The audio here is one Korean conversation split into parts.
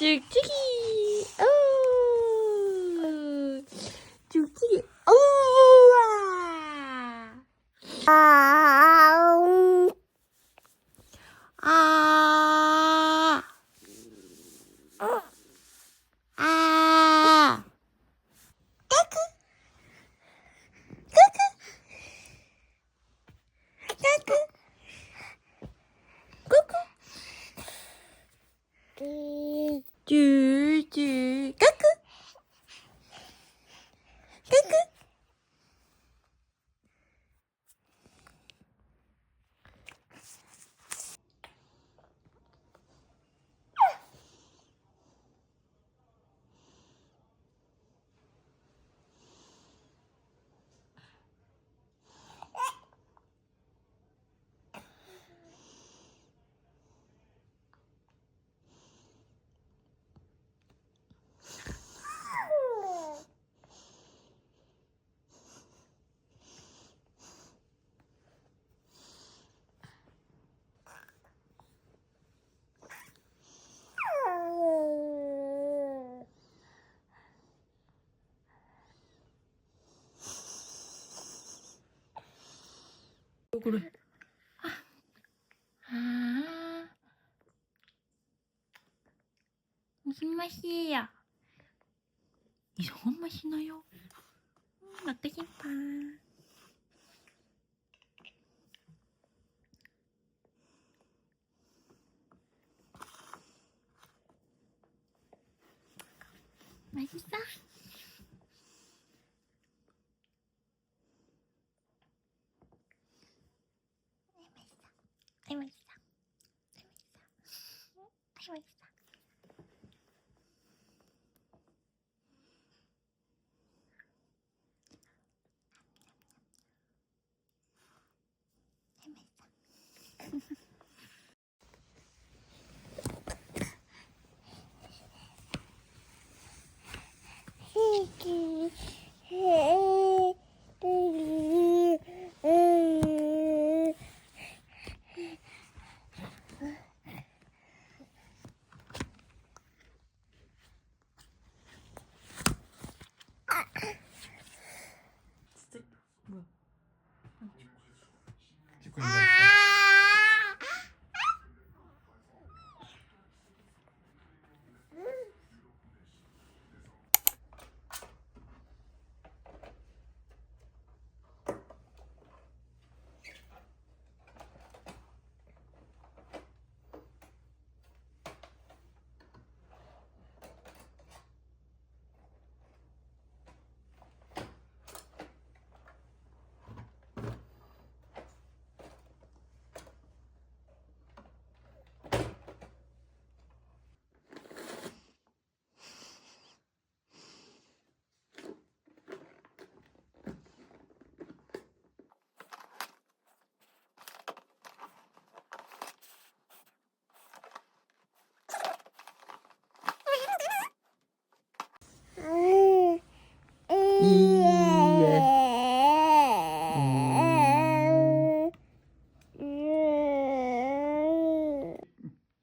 チキしましや。日本맛이나요 음, 먹고 싶 어. 맛있 어?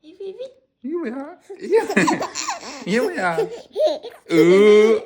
이게 뭐야? 이게 뭐야? 으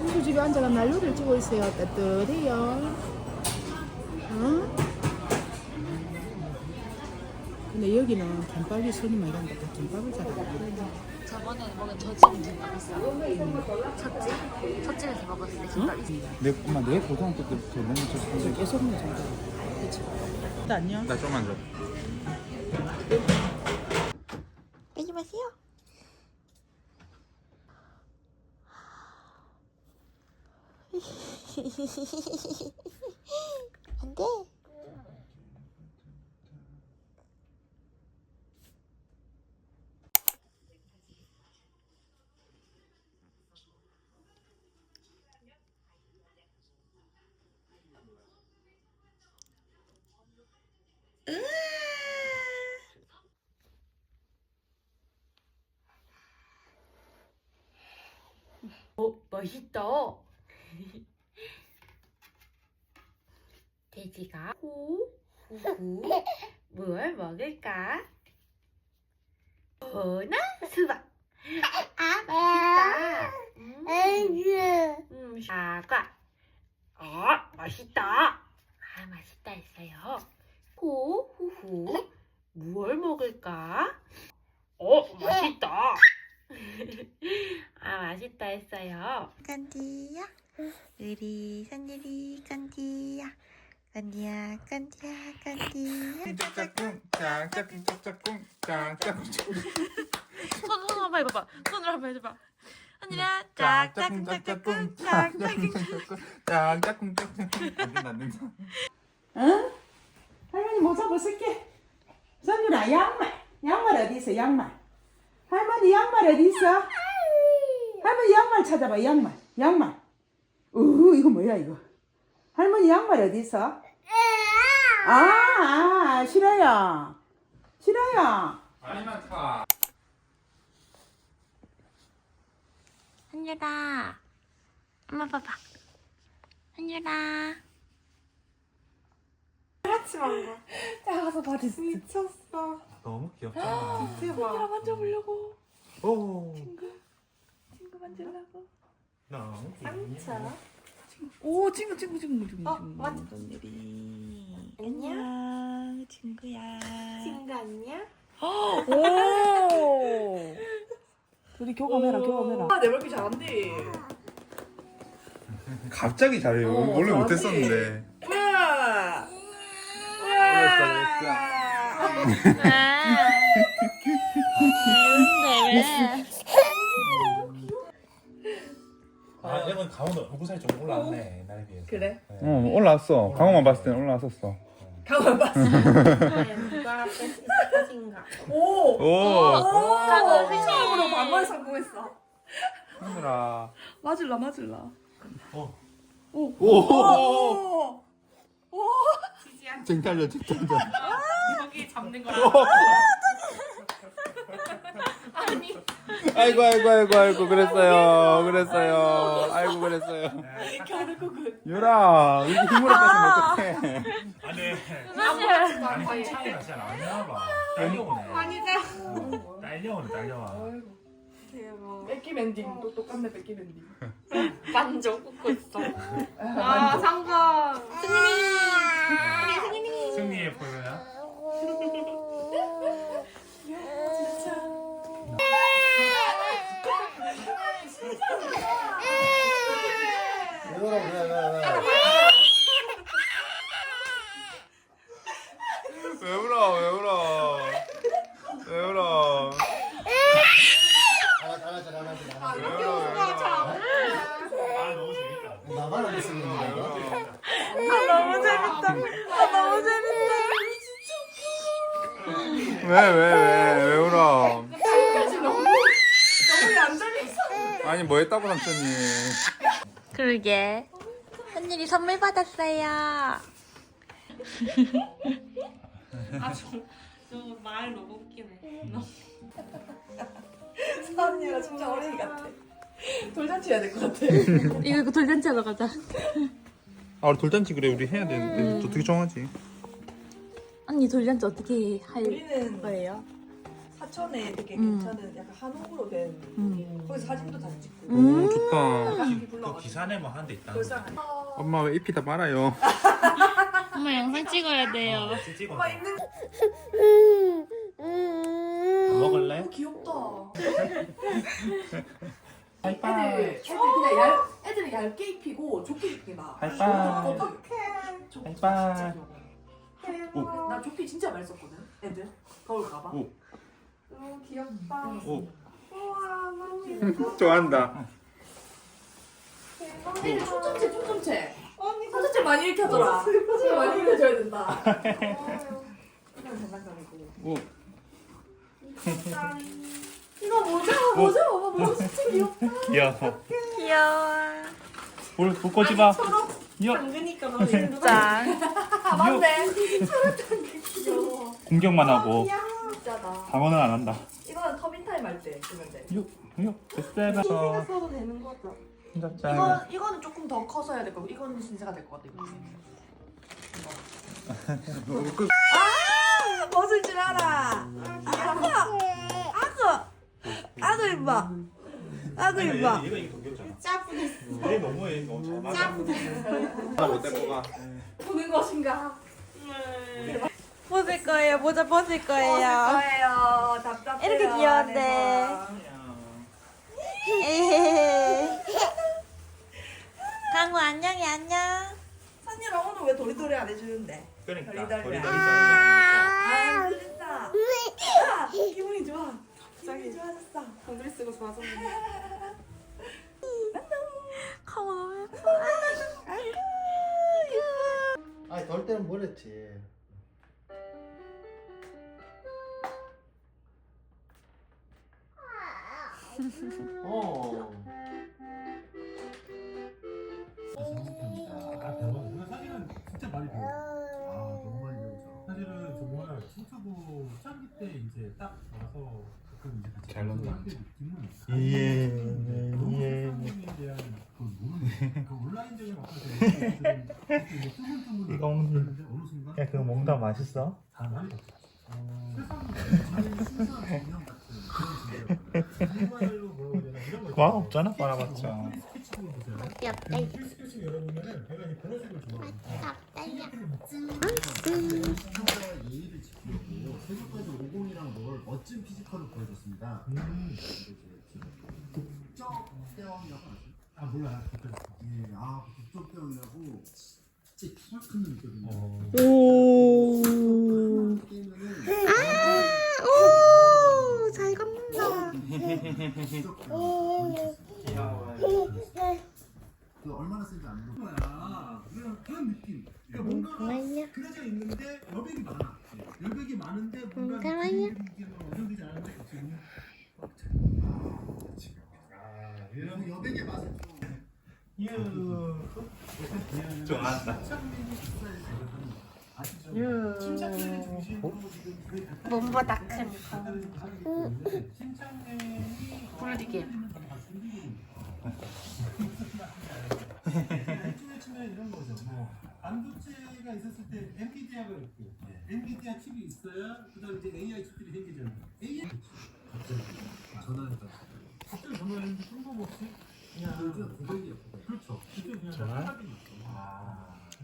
홍수 집에 앉아가 난로를 찍고 있어요. 따뜻해요. 응? 근데 여기는 김밥이 손이 많이 간다. 다 그 김밥을 잘하네. 저번에 먹은 저 집은 김밥 있어요. 음, 첫집? 첫집에서 먹었을 때 김밥 있어요. 내, 엄마 내 고등학교 때부터 너무 저 좋았는데 계속 먹는 정도. 그치. 일단 안녕. 나 좀만 줘. 빼지 마세요. 어, 맛있다. 돼지가 후, 후후, 뭘 먹을까? 보나 수박. 아, 맛있다. 음, 음, 사과. 아, 맛있다. 아, 맛있다 했어요. 후, 후후, 무얼 먹을까? 어, 맛있다. 아, 맛있다 했어요. 간디야, 우리 산들이 간디야, 간디야, 간디야, 간디야. 짝짝꿍 짝짝꿍 짝짝꿍 짝짝꿍 손, 손 한번 해봐봐. 손으로 한번 해줘봐. 언니랑 짝짝꿍 짝짝꿍 짝짝꿍 짝짝꿍 짝짝꿍 짝짝꿍 여기 났는데 응? 할머니 모자 벗을게. 선율아 양말. 양말 어디 있어 양말. 할머니 양말 어디 있어? 할머니 양말 찾아봐 양말. 양말. 우 이거 뭐야 이거? 할머니 양말 어디 있어? 아, 아 싫어요. 싫어요. 많이 많다 한유라. 엄마 봐봐. 한유라. 작아서 바지 미쳤어. 너무 귀엽잖아 대박. 만져보려고. 오. 친구. 만지려고. 너무 오 친구 친구 친구 친구 어, 친구. 어떤 일이? 안녕. 친구야. 친구 안녕? 오. 둘이 교감해라 교감해라. 아내 발기 잘한대. 갑자기 잘해요. 어, 원래 잘하지. 못했었는데 우와 아, 이건 강원도 얼굴 살이 좀 올라왔네 옛날에 비해서. 그래? 네. 어. 올라왔어 강호만 봤을 때는 올라왔었어. 가만 봤어? 오! 오! 처음으로 반말 성공했어. 하늘아 맞을라 맞을라. 어. 오! 오 쟁탈려 쟁탈려 여기 잡는 거라. 아이고 아이고 아이고 아이고 그랬어요. 그랬어요. 아이고 그랬어요. 유라 이렇게 힘으로 뺐으면 어떡해. 아니, 사실. 아니 차이가 진짜 나냐 봐. 딸려오네. 딸려와. 뺏기 랜딩. 또 똑같네 뺏기 랜딩. 만져 꽂고 있어. 아, 성 공. 승리의 포효야. 왜 울어 왜 울어 왜 울어 왜 울어 왜 울어 아, 너무 재밌다. 나만 안 쓰는 거야. 너무 재밌다 아 너무 재밌다 왜왜 왜 왜 울어? 너무 얌전했어 아니 뭐 했다고 삼촌이? 그러게. 한일이 선물 받았어요. 아, 저, 저말 너무 웃기네. 사언니가 진짜 어린이 같아. 돌잔치 해야 될 것 같아. 이거, 이거 돌잔치 하러 가자. 아 우리 돌잔치 그래. 우리 해야 되는데 어떻게 정하지 언니 돌잔치 어떻게 할 우리는 거예요? 사천에 되게 음. 괜찮은 약간 한옥으로 된 음. 거기서 사진도 다 찍고 오 좋다 가족이 그뭐한대 있다. 불쌍해 엄마 왜 입히다 말아요 엄마 영상 찍어야 돼요. 어, 찍어. 엄마 있는 먹을래? 귀엽다 하이파이. 애들 애들 그냥 얇 애들이 얇게 입히고 좋게 입기 나 하이파이. 어떡해 하이파이. 대박 나 조끼 진짜 많이 썼거든 애들 더울까봐 오. 너무 귀엽다 오 우와 너무 예뻐 좋아한다 선생님 초점체 초점체. 초점체 많이 일으켜줘라. 초점체 많이 일으켜줘야 된다. 오. 이거 모자 모자 모자 진짜 귀엽다. 귀여워. 귀여워. 볼, 볼 거지 마. 여, 짠. 아 맞네. 공격만 하고 진짜다. 방어는 안 한다. 이거는 터빈 타임 할 때 쓰면 돼. 6, 6, 7, 써도 되는 거죠. 혼자 이거 짠. 이거는 조금 더 커서 해야 될 거고 이거는 진짜가 될 것 같아. 이거. 아 벗을 줄 알아. 아구 아구 아구 이봐. 아구 이봐. 얘가 이게 더 귀엽잖아. 얘 너무해. 너무 잘 맞아. 보는 것인가? 벗을 거예요. 모자 벗을 거예요. 거예요. 답답해요. 이렇게 귀여운데. 안에서. 에헤헤. 강우 안녕히 안녕. 선이랑 오늘 왜 도리도리 안 해주는데? 그러니까. 덜덜덜. 거리 아. 아, 기분이 좋아. 기분이 좋아졌어. 공들 쓰고 좋아졌네. 너무 예뻐. 아니 덜 때는 뭐랬지 어 아 대박. 사진은 진짜 많이 배웠어. 아, 너무 많이 배우죠 사실은 정말 친투부 초창기 때 이제 딱 와서 가끔 이제 같이 잘 논다. 느낌은 예, 너무 예. 세상에 대한 그 모르는 그 온라인적인 어떤 그 뜨문뜨문 이거 먹는- 그랬는데 어느 순간 야, 그거 먹다 맛있어? 봤어. 세상에 제일 순수한 공룡 같은 그런 정말로 뭐라고 해야 되나 이런 거 과학 없잖아, 빨아봤자. 스케치북을 보세요. 귀엽다. 이 스케치북 열어보면은 걔가 이 보라색을 좋아합니다. 시청자와 예의를 지키고 세계까지 50이랑 뭘 멋진 피지컬을 보여줬습니다 음. 이제 지금 아 몰라. 그때. 예, 아 국적대왕이라고 진짜 키가 큰 놈이거든요 어. 오. 하나 깨면은 오. 잘 걷는다. 그 얼마나 센지 안 모르고 거야. 그런 그런 느낌. 그러니까 뭔가가 그려져 있는데 여백이 많아. 여백이 많은데 뭔가 잠깐만요. 이게 뭐 완성되지 않은데 지금 아 이런 그 여백의 맛을 좀 몸보다 큰. 뭐 반도체가 있었을 때 엔비디아가 있고 엔비디아 칩이 있어야 그다음 이제 AI 칩들이 생기잖아요. AI 전화했다 갑자기 전화했는데 뜬금없이 그냥 요즘 고백이 그렇죠. 그냥 전화? 생각이 있어.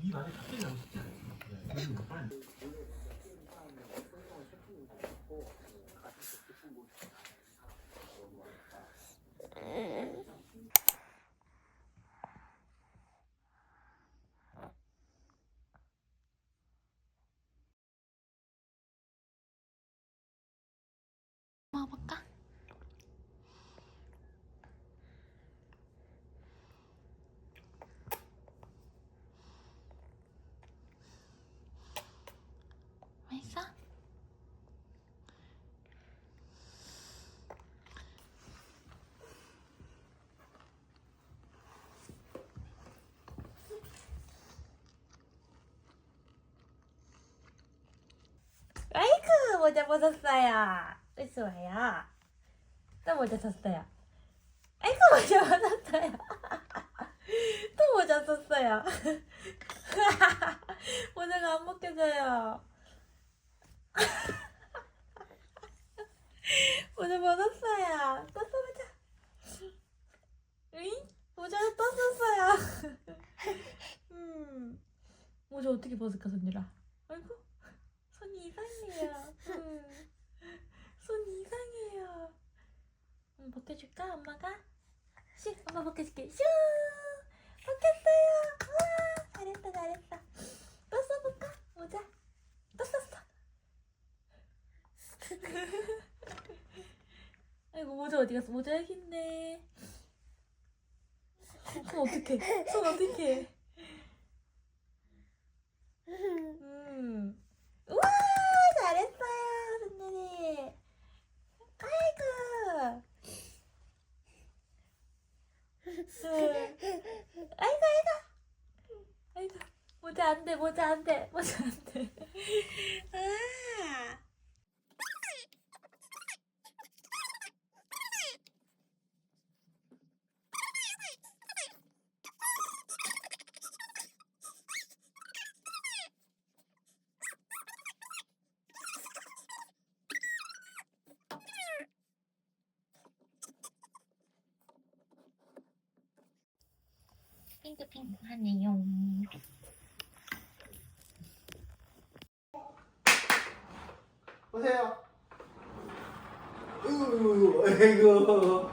이 말이 갑자기 나오기 쉽지 않아요. 그 아이쿠 모자 벗었어요. 좋아요. 또 모자 썼어요. 아이고 모자 벗었어요. 또 모자 썼어요. 모자가 안 벗겨져요. 모자 벗었어요. 또 써보자. 으잉? 모자를 또 썼어요. 음. 모자 어떻게 벗을까, 손유라? 아이고, 손이 이상해요. 음. 손이 이상해요. 음, 벗겨줄까, 엄마가? 슉, 엄마 벗겨줄게. 슉! 벗겼어요. 와, 잘했다, 잘했다. 또 써볼까? 모자. 또 썼어. 아이고, 모자 어디 갔어? 모자 여기 있네. 손 어떻게? 손 어떻게? 음. 우와 잘했어요 선생님. 아이고. 아이고 아이고. 아이고 모자 안 돼, 모자 안 돼, 모자 안 돼. 아. 핑크핑크하네요. 보세요. 으, 아이고,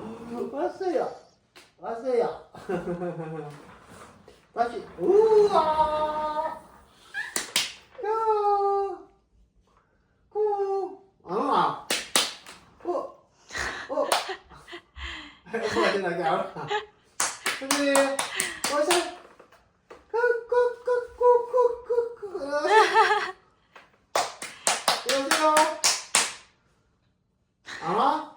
왔어요. 왔어요. 다시, 우와. 야, 구, 안 와. 어, 어. 뭐가 되나, 안 와. 근데, 와서, 그, 그, 그, 그, 그, 그, 그, 여보세요? 안 와?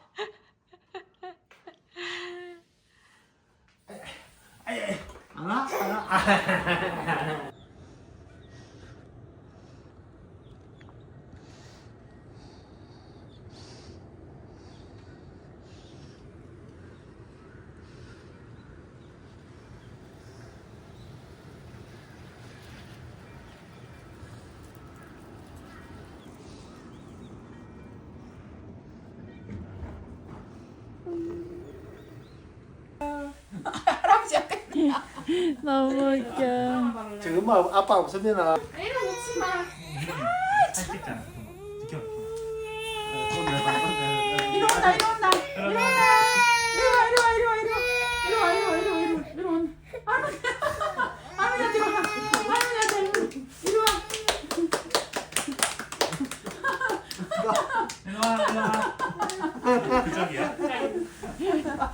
안 와? 안 와? 너무 웃겨. 지금 엄마 아빠 없으면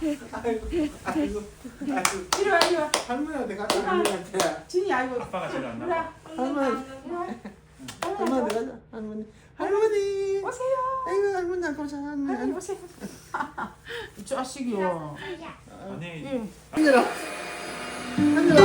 아이고, 아이고, 아이고. 이리 와 이리 와 할머니한테 가자, 할머니한테. 진이 아이고 아빠가 제일 안 나와. 와 할머니, 할머니한테 가자, 할머니. 할머니. 오세요 아이고, 할머니, 가자, 할머니 할머니. 오세요 이 자식이요 아니, 앉아라. 앉아라.